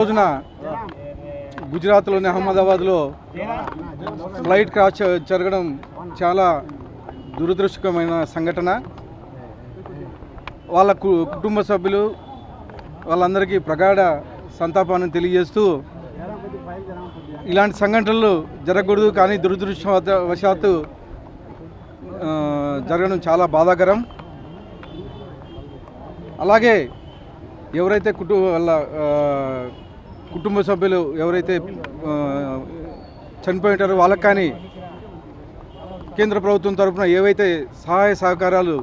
రోజున గుజరాత్లోని అహ్మదాబాద్లో ఫ్లైట్ క్రాష్ జరగడం చాలా దురదృష్టకరమైన సంఘటన. వాళ్ళ కు- కుటుంబ సభ్యులు వాళ్ళందరికీ ప్రగాఢ సంతాపాన్ని తెలియజేస్తూ ఇలాంటి సంఘటనలు జరగకూడదు కానీ దురదృష్టవశాత్తు జరగడం చాలా బాధాకరం. అలాగే ఎవరైతే కుటుంబ వాళ్ళ కుటుంబ సభ్యులు ఎవరైతే ఆ, చనిపోయి ఉంటారో వాళ్ళకి కానీ కేంద్ర ప్రభుత్వం తరఫున ఏవైతే సహాయ సహకారాలు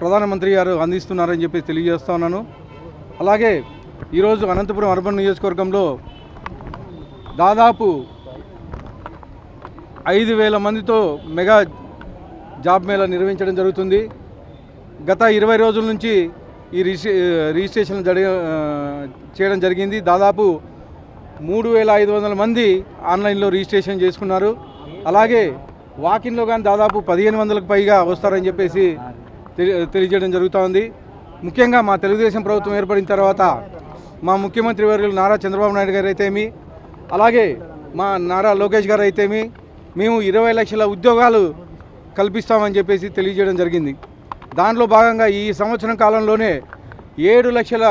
ప్రధానమంత్రి గారు అందిస్తున్నారని చెప్పి తెలియజేస్తా ఉన్నాను. అలాగే ఈరోజు అనంతపురం అర్బన్ నియోజకవర్గంలో దాదాపు ఐదు వేల మందితో మెగా జాబ్ మేళా నిర్వహించడం జరుగుతుంది. గత ఇరవై రోజుల నుంచి ఈ రిజిస్ట్రే రిజిస్ట్రేషన్ జరిగ చేయడం జరిగింది. దాదాపు మూడు వేల ఐదు వందల మంది ఆన్లైన్లో రిజిస్ట్రేషన్ చేసుకున్నారు. అలాగే వాకిన్లో కానీ దాదాపు పదిహేను వందలకు పైగా వస్తారని చెప్పేసి తెలి తెలియజేయడం జరుగుతోంది. ముఖ్యంగా మా తెలుగుదేశం ప్రభుత్వం ఏర్పడిన తర్వాత మా ముఖ్యమంత్రి వర్యులు నారా చంద్రబాబు నాయుడు గారు అయితేమి అలాగే మా నారా లోకేష్ గారు అయితేమి మేము ఇరవై లక్షల ఉద్యోగాలు కల్పిస్తామని చెప్పేసి తెలియజేయడం జరిగింది. దానిలో భాగంగా ఈ సంవత్సరం కాలంలోనే ఏడు లక్షల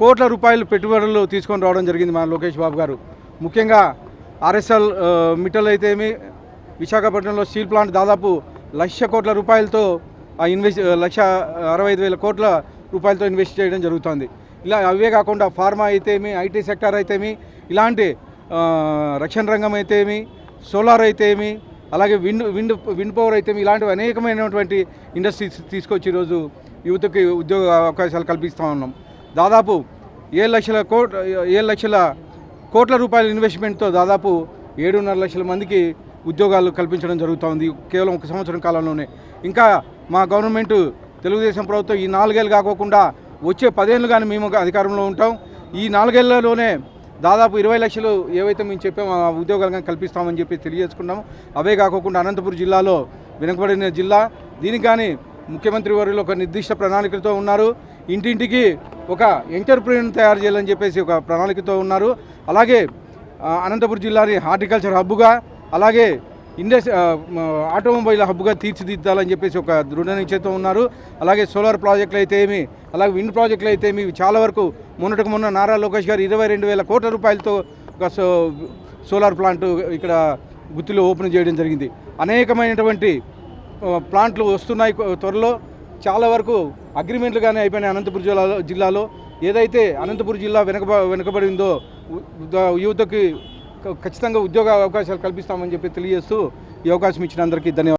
కోట్ల రూపాయలు పెట్టుబడులు తీసుకొని రావడం జరిగింది మన లోకేష్ బాబు గారు. ముఖ్యంగా ఆర్ఎస్ఎల్ మిట్టల్ అయితేమి విశాఖపట్నంలో స్టీల్ ప్లాంట్ దాదాపు లక్ష కోట్ల రూపాయలతో ఆ ఇన్వెస్ట్ లక్ష అరవై ఐదు వేల కోట్ల రూపాయలతో ఇన్వెస్ట్ చేయడం జరుగుతుంది. ఇలా అవే కాకుండా ఫార్మా అయితేమి ఐటీ సెక్టార్ అయితేమి ఇలాంటి రక్షణ రంగం అయితేమి సోలార్ అయితేమి అలాగే విండ్ విండ్ విండ్ పవర్ అయితే ఇలాంటివి అనేకమైనటువంటి ఇండస్ట్రీస్ తీసుకొచ్చి ఈరోజు యువతకి ఉద్యోగ అవకాశాలు కల్పిస్తూ ఉన్నాం. దాదాపు ఏడు లక్షల కోట్ ఏడు లక్షల కోట్ల రూపాయల ఇన్వెస్ట్మెంట్తో దాదాపు ఏడున్నర లక్షల మందికి ఉద్యోగాలు కల్పించడం జరుగుతోంది కేవలం ఒక సంవత్సరం కాలంలోనే. ఇంకా మా గవర్నమెంట్ తెలుగుదేశం ప్రభుత్వం ఈ నాలుగేళ్ళు కాకోకుండా వచ్చే పదేళ్ళు కానీ మేము అధికారంలో ఉంటాం. ఈ నాలుగేళ్ళలోనే దాదాపు ఇరవై లక్షలు ఏవైతే మేము చెప్పామో ఆ ఉద్యోగాలు కల్పిస్తామని చెప్పి తెలియజేసుకున్నాము. అవే కాకుండా అనంతపురం జిల్లాలో వెనుకబడిన జిల్లా. దీనికి కానీ ముఖ్యమంత్రి వారిలో ఒక నిర్దిష్ట ప్రణాళికతో ఉన్నారు. ఇంటింటికి ఒక ఎంటర్ప్రీనర్ తయారు చేయాలని చెప్పేసి ఒక ప్రణాళికతో ఉన్నారు. అలాగే అనంతపురం జిల్లాని హార్టికల్చర్ హబ్బుగా అలాగే ఇండస్ ఆటోమొబైల్ హబ్గా తీర్చిదిద్దాలని చెప్పేసి ఒక దృఢ నిశ్చయంతో ఉన్నారు. అలాగే సోలార్ ప్రాజెక్టులు అయితే ఏమి అలాగే విండ్ ప్రాజెక్టులు అయితే ఏమి చాలా వరకు మొన్నటికి మొన్న నారా లోకేష్ గారు ఇరవై రెండు వేల కోట్ల రూపాయలతో ఒక సో సోలార్ ప్లాంట్ ఇక్కడ గుత్తిలో ఓపెన్ చేయడం జరిగింది. అనేకమైనటువంటి ప్లాంట్లు వస్తున్నాయి త్వరలో. చాలా వరకు అగ్రిమెంట్లు కానీ అయిపోయినాయి అనంతపురం జిల్లాలో జిల్లాలో. ఏదైతే అనంతపురం జిల్లా వెనక వెనుకబడిందో యువతకి ఖచ్చితంగా ఉద్యోగ అవకాశాలు కల్పిస్తామని చెప్పి తెలియజేస్తూ ఈ అవకాశం ఇచ్చిన అందరికీ ధన్యవాదాలు.